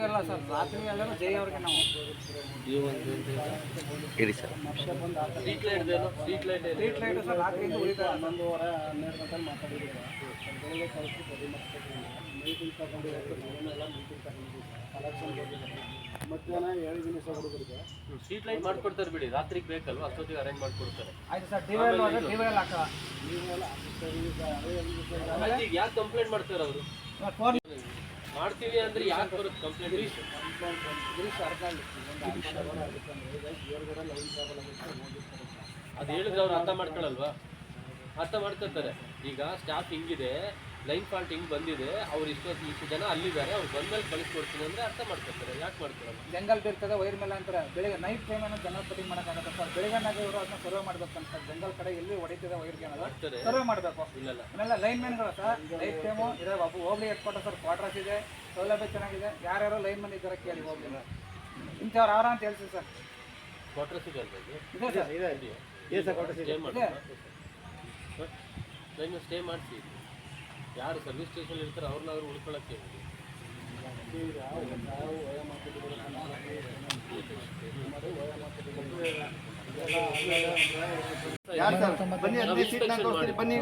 ರಾತ್ರಿ ಅಲ್ಲ ಸರ್ ರಾತ್ರಿ ಎಲ್ಲರೂ ಜೈ ಅವ್ರಿಗೆ ನಾವು ಇರಿ ಸರ್. ಸ್ಟ್ರೀಟ್ ಲೈಟ್ ಏನು ಸ್ಟ್ರೀಟ್ ಲೈಟ್ ಏನು ಸ್ಟ್ರೀಟ್ ಲೈಟ್ ಸರ್ ರಾತ್ರಿಯಿಂದ. ಹನ್ನೊಂದುವರೆ ಹನ್ನೆರಡು ಬೆಳಗ್ಗೆ ಕಳಿಸಿ ಮೀಟಿಂಗ್ ಎಲ್ಲ ಮೀಟಿಂಗ್ ಕಲೆಕ್ಷನ್ ಮಧ್ಯಾಹ್ನ ಹೇಳಿದ್ದೀನಿ ಸರ್ ಹುಡುಗರಿಗೆ. ಸ್ಟ್ರೀಟ್ ಲೈಟ್ ಮಾಡ್ಕೊಡ್ತಾರೆ ಬಿಡಿ. ರಾತ್ರಿಗೆ ಬೇಕಲ್ವಾ? ಅಷ್ಟೊತ್ತಿಗೆ ಅರೇಂಜ್ ಮಾಡ್ಕೊಡ್ತಾರೆ. ಆಯ್ತು ಸರ್ ಹಾಕ ಯಾಕೆ ಕಂಪ್ಲೇಂಟ್ ಮಾಡ್ತಾರೆ ಅವರು? ಫೋನ್ ಮಾಡ್ತೀವಿ ಅಂದ್ರೆ ಯಾಕೆ ಬರುತ್ತೆ ಕಂಪ್ಲೇಂಟ್ ಅದು ಹೇಳಿದ್ರೆ ಅವ್ರು ಅರ್ಥ ಮಾಡ್ಕೊಳ್ಳಲ್ವಾ ಅರ್ಥ ಮಾಡ್ಕೊತಾರೆ ಈಗ ಸ್ಟಾಫ್ ಹಿಂಗಿದೆ. ಲೈನ್ ಫಾಲ್ಟ್ ಹಿಂಗೆ ಬಂದಿದೆ ಅವ್ರು ಇಷ್ಟೊತ್ತು ಇಷ್ಟು ಜನ ಅಲ್ಲಿದ್ದಾರೆ ಅವ್ರು ಬಂದ್ಮೇಲೆ ಕಳಿಸ್ಕೊಡ್ತೀನಿ ಅಂದ್ರೆ ಅರ್ಥ ಮಾಡ್ಕೊತಾರೆ ಯಾಕೆ ಮಾಡ್ತಾರೆ ಜಂಗಲ್ ಬೀರ್ತದೆ ವೈರ್ ಮೇಲೆ ಅಂತಾರೆ. ಬೆಳಿಗ್ಗೆ ನೈಟ್ ಟೈಮ್ ಏನೋ ಜನ ಕಟಿಂಗ್ ಮಾಡೋಕ್ಕಾಗತ್ತೆ? ಸರ್ ಬೆಳಿಗ್ಗೆನಾಗ ಇವರು ಅದನ್ನ ಸರ್ವೆ ಮಾಡ್ಬೇಕಂತ ಸರ್. ಜಂಗಲ್ ಕಡೆ ಎಲ್ಲಿ ಹೊಡಿತಿದೆ ವೈರ್ಗೆ ಅನ್ನೋದು ಸರ್ವೆ ಮಾಡಬೇಕು. ಇಲ್ಲಲ್ಲ ಆಮೇಲೆ ಲೈನ್ ಮ್ಯಾನ್ಗಳು ಸರ್ ನೈಟ್ ಟೈಮು ಇದೆ ಬಾಬು ಹೋಗ್ಲಿ ಹೆಡ್ಕ್ವಾರ್ಟರ್ ಸರ್ ಕ್ವಾರ್ಟರ್ಸ್ ಇದೆ ಸೌಲಭ್ಯ ಚೆನ್ನಾಗಿದೆ. ಯಾರ್ಯಾರು ಲೈನ್ ಮ್ಯಾನ್ ಇದ್ದಾರೆ ಕೇಳಿ ಹೋಗ್ಲಿಲ್ಲ ಇಂಥವ್ರು ಯಾರ ಅಂತ ಹೇಳ್ತೀವಿ ಸರ್. ಕ್ವಾರ್ಟರ್ಸ್ ಇದೆ ಇದು? ಇದೆ ಸರ್ ಸ್ಟೇ ಇದೆ. ಲೈನ್ ಸ್ಟೇ ಮಾಡಿಸಿ ಯಾರು ಸರ್ವಿಸ್ ಸ್ಟೇಷನ್ ಇರ್ತಾರೆ ಅವ್ರನ್ನ ಅವ್ರು ಉಳ್ಕೊಳ್ಳೋಕ್ಕೆ ಹೇಳಿ. ಬನ್ನಿ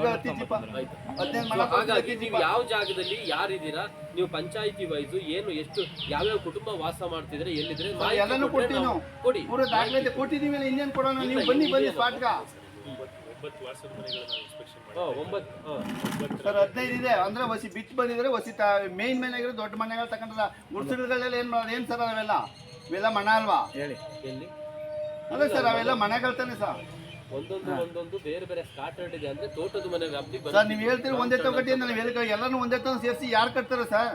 ನಾವು ಹಾಗಾಗಿ ಯಾವ ಜಾಗದಲ್ಲಿ ಯಾರಿದ್ದೀರಾ ನೀವು ಪಂಚಾಯತಿ ವೈಸ್ ಏನು ಎಷ್ಟು ಯಾವ್ಯಾವ ಕುಟುಂಬ ವಾಸ ಮಾಡ್ತಿದ್ರೆ ಎಲ್ಲಿದ್ರೆ ಕೊಡಿ. ಕೊಟ್ಟಿದ್ದೀವಿ ಇನ್ನೇನು ಕೊಡೋಣ? ನೀವು ಬನ್ನಿ ಬನ್ನಿ ಸ್ಪಾಟ್ಗ. ಹಾ, ಒಂಬತ್ತು ಸರ್ ಹದಿನೈದು ಇದೆ. ಅಂದ್ರೆ ವಸಿ ಬಿಟ್ಟು ಬಂದಿದ್ರೆ ವಸಿ ಮೇನ್ ಮೇನ್ ಆಗಿರೋ ದೊಡ್ಡ ಮನೆಗಳು ತಗೊಂಡ್ರ ಗುಡ್ಸಗಳೆಲ್ಲ ಏನ್ ಮಾಡೋದು? ಏನ್ ಸರ್ ಅವೆಲ್ಲ? ಇವೆಲ್ಲ ಮನೆ ಅಲ್ವಾ? ಎಲ್ಲಿ? ಅದೇ ಸರ್ ಅವೆಲ್ಲ ಮನೆಗಳು ತಾನೆ ಸರ್. ಒಂದೊಂದು ಒಂದೊಂದು ಬೇರೆ ಬೇರೆ ಸ್ಟಾರ್ಟರ್ಡ್ ಇದೆ. ಅಂದ್ರೆ ತೋಟದ ಮನೆ ವ್ಯಾಪ್ತಿ ಸರ್ ನೀವು ಹೇಳ್ತೀರಿ ಒಂದೇ ತಗೊಟ್ಟಿ ಅಂತ ನಾವು ಹೇಳಿ ಎಲ್ಲಾನು ಒಂದೇ ತರ ಸೇರಿಸಿ ಯಾರು ಕಟ್ತಾರೆ ಸರ್?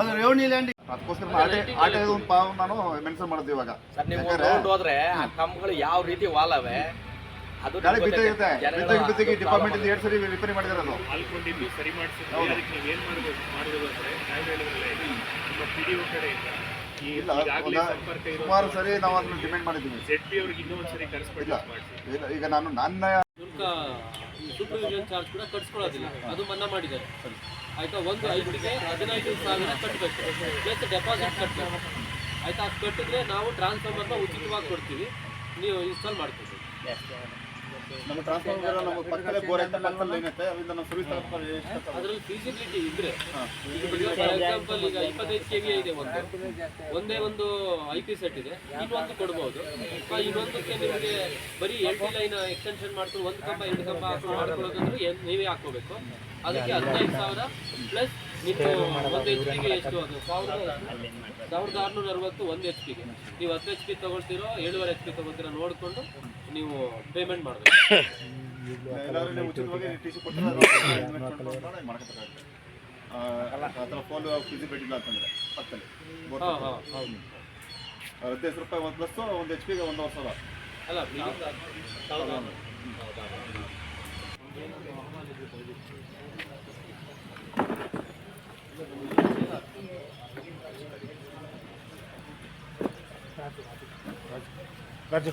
ಅದು ರೇವಣಿ ಲ್ಯಾಂಡ್ ಅದಕ್ಕೋಸ್ಕರ ಆಟ ಆಟೆ ಒಂದು ಪಾವ್ ನಾನು ಮೆನ್ಷನ್ ಮಾಡಿದ್ವಿ ಇವಾಗ. ಸರ್ ನೀವು ರೌಂಡ್ ಹೋದ್ರೆ ಆ ಕಂಬಗಳು ಯಾವ ರೀತಿ ವಾಲವೆ ಅದು ಗಾಳಿ ಬಿದ್ದಾಗ ಬಿದ್ದಾಗ ಡಿಪಾರ್ಟ್ಮೆಂಟ್ ಇಂದ ಎರಡು ಸರಿ ರಿಪೇರಿ ಮಾಡಿದಾರೆ ಸರಿ ಅದಕ್ಕೆ ಏನು ಮಾಡಬೇಕು? ಮಾಡಬೇಕು ಅಂದ್ರೆ ನಾವು ಹೇಳಿದ್ರಲ್ಲ ನಿಮ್ಮ ಪಿ ಡಿ ಕಡೆಯಿಂದ ಈ ಇಲ್ಲ ಈಗಾಗಲೇ ಒಂದ- ಸಂಪರ್ಕ ಇರೋ ಸುಮಾರು ಸರಿ ನಾವು ಅದನ್ನ ಡಿಮ್ಯಾಂಡ್ ಮಾಡಿದ್ದೀವಿ. ಜೆಡ್ ಪಿ ಅವ್ರಿಗೆ ಇನ್ನೂ ಒಂದ್ಸರಿ ಕರೆಸ್ಬಿಟ್ಟು ಇಲ್ಲ, ಈಗ ನಾನು ನನ್ನ ಶುಲ್ಕ ಸೂಪರ್ವಿಷನ್ ಚಾರ್ಜ್ ಕೂಡ ಕಟ್ಸ್ಕೊಳ್ಳೋದಿಲ್ಲ. ಅದು ಮನ್ನಾ ಮಾಡಿದ್ದಾರೆ. ಆಯ್ತಾ? ಒಂದು ಐಟಿಗೆ ಹದಿನೈದು ಸಾವಿರ ಕಟ್ಟಬೇಕು ಪ್ಲಸ್ ಡೆಪಾಸಿಟ್ ಕಟ್ಟಬೇಕು ಆಯ್ತಾ? ಅದು ಕಟ್ಟಿದ್ರೆ ನಾವು ಟ್ರಾನ್ಸ್ಫಾರ್ಮರ್ನ ಉಚಿತವಾಗಿ ಕೊಡ್ತೀವಿ. ನೀವು ಇನ್ಸ್ಟಾಲ್ ಮಾಡ್ಕೊತೀವಿ ನಮ್ಮ ಟ್ರಾನ್ಸ್ಫಾರ್ಮರ್ ನಮ್ಮ ಪಕ್ಕದಲ್ಲೇ ಬೋರ್ ಐತೆ ಪಕ್ಕದಲ್ಲಿ ಏನೈತೆ ಅದರಿಂದ ನಾವು ಅದರಲ್ಲಿ ಫೀಸಿಬಿಲಿಟಿ ಇದ್ರೆ ಫಾರ್ ಎಕ್ಸಾಂಪಲ್ ಈಗ ಇಪ್ಪತ್ತೈದು ಕೆ ವಿ ಇದೆ ಒಂದು. ಒಂದೇ ಒಂದು ಐ ಪಿ ಸೆಟ್ ಇದೆ ಇನ್ನೊಂದು ಕೊಡ್ಬೋದು. ಇನ್ನೊಂದಕ್ಕೆ ನಿಮಗೆ ಬರೀ ಎಲ್ ಟಿ ಲೈನ್ ಎಕ್ಸ್ಟೆನ್ಷನ್ ಮಾಡ್ಕೊಂಡು ಒಂದು ಕಂಬ ಎರಡು ಕಂಬ ಹಾಕೊಂಡು ಮಾಡ್ಕೊಳ್ಳೋದಂದ್ರೆ ನೀವೇ ಹಾಕೋಬೇಕು ಅದಕ್ಕೆ ಹದಿನೈದು ಸಾವಿರ ಪ್ಲಸ್ ನಿಮ್ಮ ಒಂದು ಎಚ್ ಪಿಗೆ ಎಷ್ಟು ಅದು? ಸಾವಿರದ ಸಾವಿರದ ಆರುನೂರ ಅರವತ್ತು ಒಂದು ಎಚ್ ಪಿಗೆ ನೀವು ಹತ್ತು ಎಚ್ ಪಿ ತಗೊಳ್ತೀರೋ ಏಳುವರೆ ಎಚ್ ಪಿ ತಗೊಳ್ತೀರೋ ನೋಡಿಕೊಂಡು ನೀವು ಪೇಮೆಂಟ್ ಮಾಡಬೇಕು ಏನಾದ್ರು ನೀವು ಉಚಿತವಾಗಿ ಟಿ ಸಿ ಕೊಟ್ಟರೆ ಮಾಡ್ಕೊತಾರೆ ಆ ಥರ ಫೋನ್ ಅಂತಂದ್ರೆ ಪಕ್ಕದಲ್ಲಿ ಹಾಂ ಹಾಂ ಹೌದು ಹದಿನೈದು ರೂಪಾಯಿ ಒಂದು ಪ್ಲಸ್ ಒಂದು ಎಚ್ ಪಿಗೆ ಒಂದೂವರೆ ಸಾವಿರ ಅಲ್ಲ. ರಾಜು